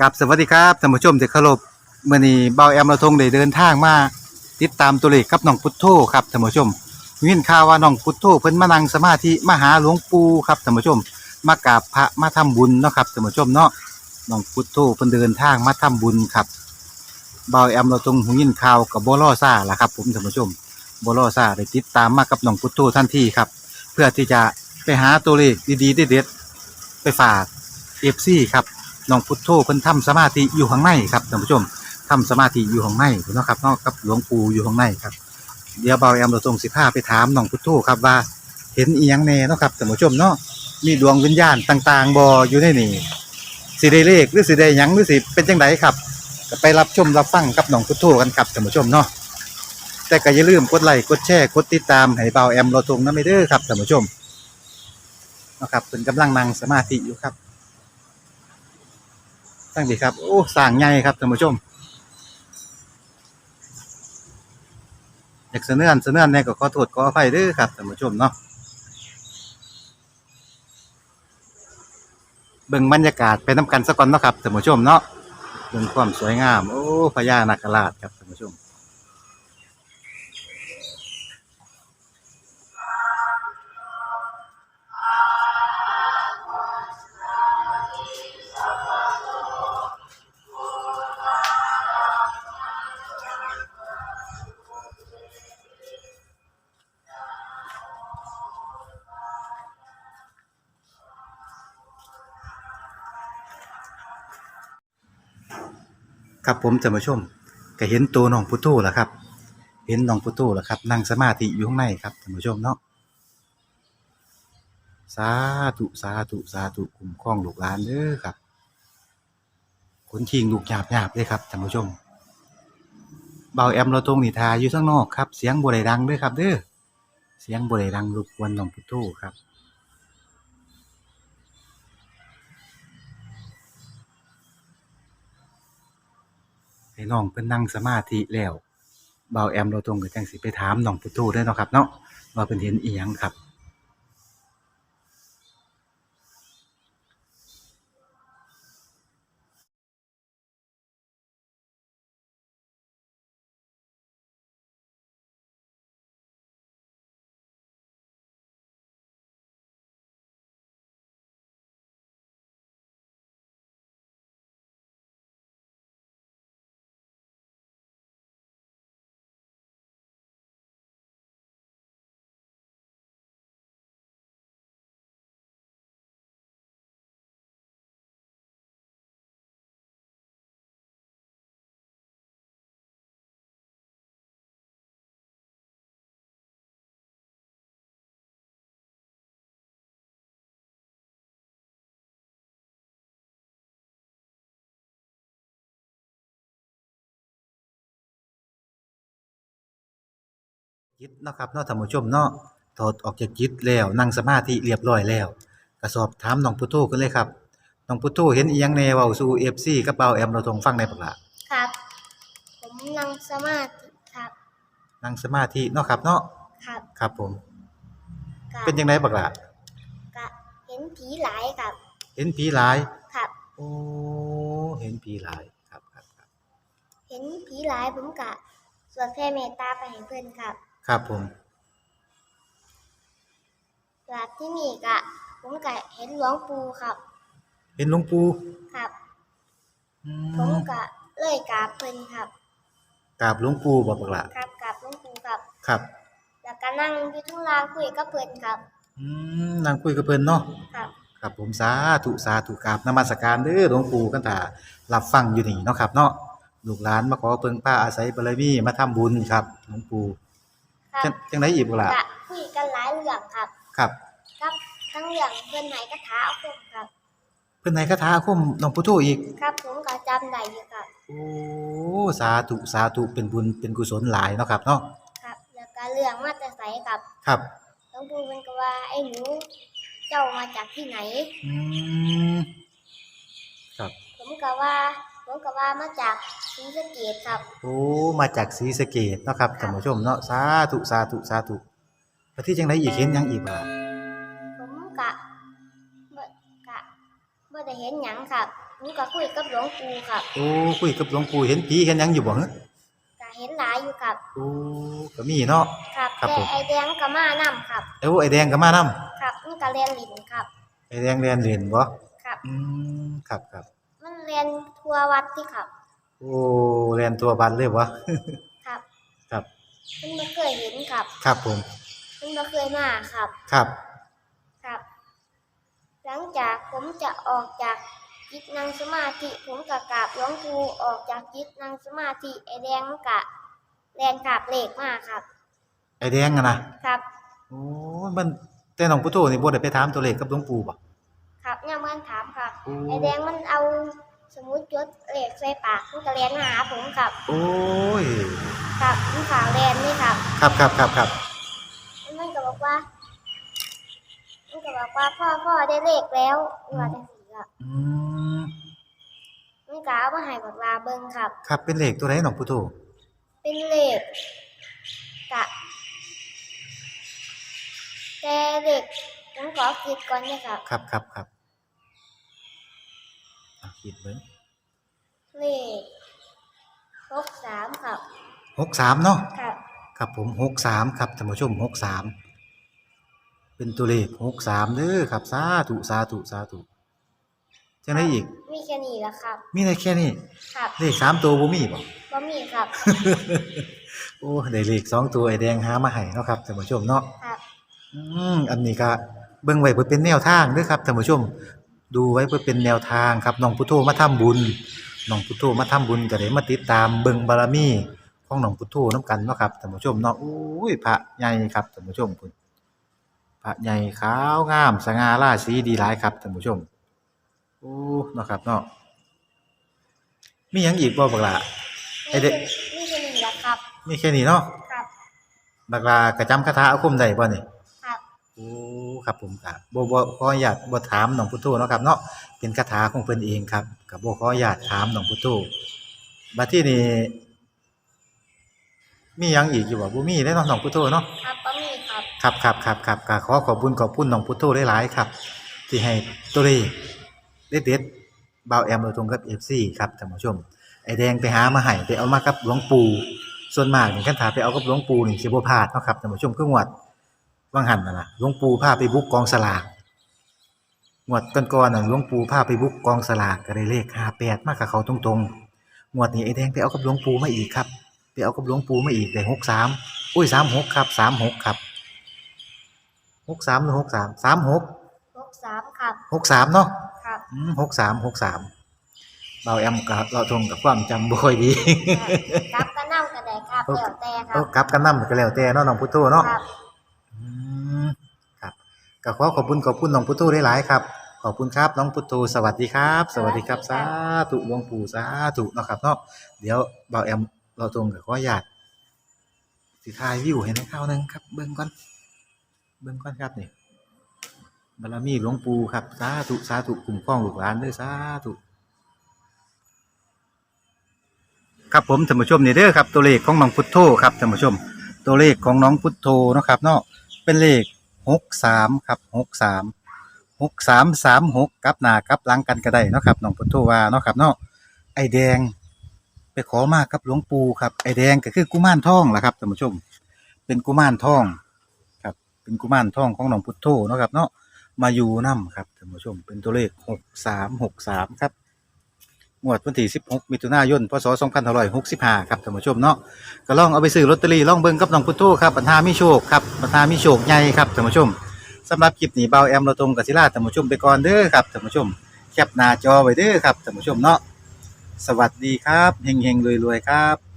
กับสวัสดีครับท่านผู้ชมที่เคารพมื้อนี้เบาแอมเราทงได้เดินทางมาติดตามตัวเลขกับน้องพุทโธครับท่านผู้ชมยินข่าวว่าน้องพุทโธเพิ่นมานั่งสมาธิมาหาหลวงปู่ครับท่านผู้ชม มากราบพระมาทำบุญเนาะครับท่านผู้ชมเนาะน้องพุทโธเพิ่นเดินทางมาทำบุญครับเบาแอมเราทงหูยินข่าวกับบ่รอซ่าล่ะครับผมท่านผู้ชมบ่รอซ่าได้ติดตามมากับน้องพุทโธทันทีครับ เพื่อที่จะไปหาตัวเลขดีๆเด็ดๆไปฝาก FC ครับ น้องพุทโธเพิ่นทำสมาธิอยู่ข้างในครับท่านผู้ชมทำสมาธิอยู่ข้างในเนาะครับเนาะกับหลวงปู่อยู่ข้างในครับ เดี๋ยวเบาแอมเราตรงสิพาไปถามน้องพุทโธครับว่าเห็นอีหยังแน่เนาะครับท่านผู้ชมเนาะมีดวงวิญญาณต่าง ๆบ่อยู่ในนี่สิได้เลขหรือสิได้หยังหรือสิเป็นจังไดครับก็ไปรับชมรับฟังกับน้องพุทโธกันครับท่านผู้ชมเนาะแต่ก็อย่าลืมกดไลค์กดแชร์กดติดตามให้เบาแอมเราตรงนำไปเด้อครับท่านผู้ชมนะครับเพิ่นกำลังนั่งสมาธิอยู่ครับ ตั้งดีครับ โอ้สร้างใหญ่ครับท่านผู้ชมอยากเสนอนเสนอนเนี่ยก็ขอโทษขออภัยด้วยครับท่านผู้ชมเนาะเบิ่งบรรยากาศไปน้ำกันสักก่อนเนาะครับท่านผู้ชมเนาะเบิ่งความสวยงาม โอ้พญานาคราชครับท่านผู้ชม ครับผมท่าชมก็เห็นตัวน้องพุทโธแล้วครับ เห็นน้องพุทโธแล้วครับ นั่งสมาธิอยู่ข้างในครับท่านผู้ชมเนาะสาธุสาธุสาธุคุ้มครองลูกหลานเด้อครับคนชิงลูกหยาบหยาบเลยครับท่านผู้ชมเบาแอมเราตรงนิทาอยู่ข้างนอกครับ เสียงบ่ได้ดังเด้อครับเด้อเสียงบ่ได้ดังรบกวนน้องพุทโธครับ ให้น้องเพิ่นนั่งสมาธิแล้วเบาแอมเราตรงกับจังสิไปถามน้องพุทโธได้เนาะครับเนาะว่าเพิ่นเห็นอีหยังครับ จิตเนาะครับเนาะท่านผู้ชมเนาะถอดออกจากจิตแล้วนั่งสมาธิเรียบร้อยแล้วก็สอบถามน้องพุทโธกันเลยครับน้องพุทโธเห็นอีหยังแน่เว้าสู่ FC กับเบาแอมเราตรงฟังได้ปะล่ะครับ ผมนั่งสมาธิครับนั่งสมาธิเนาะครับเนาะครับครับผม กะเป็นจังไดบักล่ะกะเห็นผีหลายครับเห็นผีหลาย ครับ โอ้เห็นผีหลายครับครับครับเห็นผีหลายผมกะสวดแผ่เมตตาไปให้เพื่อนครับ ครับผมหลับที่นี่กะผมกะเห็นหลวงปู่ครับ เห็นหลวงปู่ครับ อืผมมกะเลยกราบเพื่อนครับ กราบหลวงปู่บ่บักล่ะครับกราบหลวงปู่ครับ ครับ แล้วก็นั่งอยู่ทุ่งลางคุยกับเพื่อนครับ อืมนั่งคุยกับเพิ่นเนาะ ครับ ครับผมสาธุสาธุกราบนมัสการเด้อหลวงปู่กันตารับฟังอยู่นี่เนาะครับ เนาะลูกหลานมาขอเพิ่งป้าอาศัยบารมีมาทำบุญครับหลวงปู่ ครัจับงจังไดอีกบ่ล่ะกะคุยกันหลายเรื่องครับ ครับ ครับทั้งเรื่องเพื่อนไหนกระถาเอาคมครับ เพิ่นให้คาถาอาคมหลวงปู่โตอีก ครับผมก็จำได้อยู่ครับ โอ้สาธุสาธุเป็นบุญเป็นกุศลหลายเนาะครับเนาะครับ แล้วก็เรื่องมาแต่ใสครับครับหลวงปู่มันก็ว่าไอ้หนูเจ้ามาจากที่ไหน อืมครับ ผมก็ว่า ผมก็ว่ามาจากศรีสะเกดครับโอ้มาจากศรีสะเกษเนาะครับท่านผู้ชมเนาะสาธุสาธุสาธุแล้วที่จังไดอีกเห็นหยังอีกบ่ล่ะผมกะบ่กะบ่ได้เห็นหยังครับบผมก็คุยกับหลวงปู่ครับโอ้คุยกับหลวงปู่เห็นผีเห็นหยังอยู่บ่ฮะก็เห็นหลายอยู่ครับ โอ้ก็มีเนาะ ครับครับแต่ผม ไอแดงก็มานํครับ เอ้าไอ้แดงก็มานํครับมันก็เรียนลิ้นครับไอ้แดงเรียนเรียนบ่ครับ อืมครับครับมัน เรียนทัววัดที่ครับ โอ้เรียนตัวบัดเลยบ่ครับ ครับ มันไม่เคยเห็นครับ ครับผม มันไม่เคยมาครับ ครับ ครับ หลังจากผมจะออกจากจิตนั่งสมาธิ ผมก็กราบหลวงปู่ออกจากจิตนั่งสมาธิไอแดงมันกะแลนกราบเลขมาครับ ไอ้แดงอะนะครับ โอ้มันแต่น้องพุทโธนี่บ่ได้ไปถามตัวเลขกับหลวงปู่บ่ครับย่ามมันถามครับ โอ้ไอแดงมันเอาส มุดจดเลขใส่ปากมันก็เรียนมาหาผมครับโอ้ย ครับมันฝากเรียนนี่ครับครับครับครับครับมันก็บอกว่า มันก็บอกว่าพ่อพ่อได้เลขแล้วว่าได้สี่ครับอืมมันก็เอามาให้บักลาเบิ่งครับ ครับเป็นเลขตัวไหนน้องพุทโธเป็นเลขกะแต่เลขผมขอคิดก่อนนะครับครับครับครับ อะคิดเบิ่งเลขหกสามครับ63เนาะครับ ครับผม63ครับท่านผู้ชม63เป็นตัวเลข63เด้อครับสาธุสาธุสาธุจังได๋อีก มีแค่นี้แหละครับมีมีได้แค่นี้ ครับเลขสามตัวบ่มีบ่ บ่มีครับ โอ้ได้เลขสองตัวไอ้แดงหามาให้เนาะครับท่านผู้ชมเนาะ ครับ อืมอันนี้ก็เบิ่งไว้เพื่อเป็นแนวทางเด้อครับท่านผู้ชม ดูไว้เพื่อเป็นแนวทางครับน้องพุทโธมาทำบุญน้องพุทโธมาทำบุญก็ได้มาติดตามเบิ่งบารมีของน้องพุทโธนํกันเนาะครับท่านผู้ชมเนาะโอ้ยพระใหญ่ครับท่านผู้ชมคุณพระใหญ่ขาวงามสง่าราศีดีหลายครับท่านผู้ชมโอ้เนาะครับเนาะมีหยังอีกบ่บักล่ะไอ้เด็กมีแค่นี้แหละครับมีแค่นี้เนาะครับบักลากระจำคาถาอาคมได้บ่นี่ครับโอ้ครับผมครับบ่บ่ขออนุญาตบ่ถามน้องพุทโธเนาะครับเนาะเป็นคาถาของเพิ่นเองครับก็บ่ขออนุญาตถามน้องพุทโธบัดที่นี่มีหยังอีกอยู่บ่บ่มีเด้เนาะน้องพุทโธเนาะครับบ่มีครับครับครับครับครับก็ขอขอบคุณขอบคุณน้องพุทโธหลายๆครับ ที่ให้ตัวเลขเด็ดๆบ่าวแอมโดยตรงกับ FC ครับท่านผู้ชม ไอ้แดงไปหามาให้ไปเอามากับหลวงปู่ส่วนมากนี่คันถาไปเอากับหลวงปู่นี่สิบ่พลาดเนาะครับท่านผู้ชมคืองวด ว่างหันน่ะนะหลวงปู่พาไปบุกกองสลากงวดก่อนๆน่ะหลวงปู่พาไปบุกกองสลากก็ได้เลข58มากับเขาตรงๆงวดนี้ไอ้แดงไปเอากับหลวงปู่มาอีกครับไปเอากับหลวงปู่มาอีกได้63อุ้ย36ครับ36ครับ63หรือ63 36หกสามครับ63เนาะครับอืม63 63เบาแอมกับเราทงกับความจำบ่ค่อยดีกลับก็นั่งก็ได้ครับแล้วแต่ครัก็บกลับกันนำก็แล้วแต่เนาะน้องพุทโธเนาะครับอืมครับ ก็ขอขอบคุณขอบคุณน้องพุทโธหลายๆครับขอบคุณครับน้องพุทโธสวัสดีครับ สวัสดีครับสาธุหลวงปู่สาธุเนาะครับเนาะเดี๋ยวเบาแอมเราตรงกับขออนุญาตสิถ่ายวิวให้ในข้าวนึงครับ เบิ่งก่อนเบิ่งก่อนครับนี่บารมีหลวงปู่ครับสาธุสาธุคุ้มครองลูกหลานด้อสาธุครับผมท่านผู้ชมนี่เด้อครับ ตัวเลขของน้องพุทโธครับท่านผู้ชม ตัวเลขของน้องพุทโธนะครับเนาะเป็นเลข หกสามครับหกสามหกสามสามหกกับหน้ากับหลังกันก็ได้เนาะครับน้องพุทโธว่าเนาะครับเนาะไอแดง ไปขอมากับหลวงปู่ครับไอแดงก็คือกุมารทองแหละครับท่านผู้ชม เป็นกุมารทองครับ เป็นกุมารทองของน้องพุทโธเนาะครับเนาะมาอยู่นํครับท่านผู้ชมเป็นตัวเลขหกสามหกสามครับ งวดวันที่ 16 มิถุนายน พศ 2565 ครับท่านผู้ชมเนาะก็ลองเอาไปซื้อลอตเตอรี่ลองเบิ่งกับน้องพุทโธครับปัญหามีโชคครับปัญหามีโชคใหญ่ครับท่านผู้ชมสำหรับคลิปนี้เบาแอมเราตรงกับศิลาท่านผู้ชมไปก่อนเด้อครับท่านผู้ชม แคปหน้าจอไว้เด้อครับท่านผู้ชมเนาะสวัสดีครับเฮงเฮงรวยรวยครับ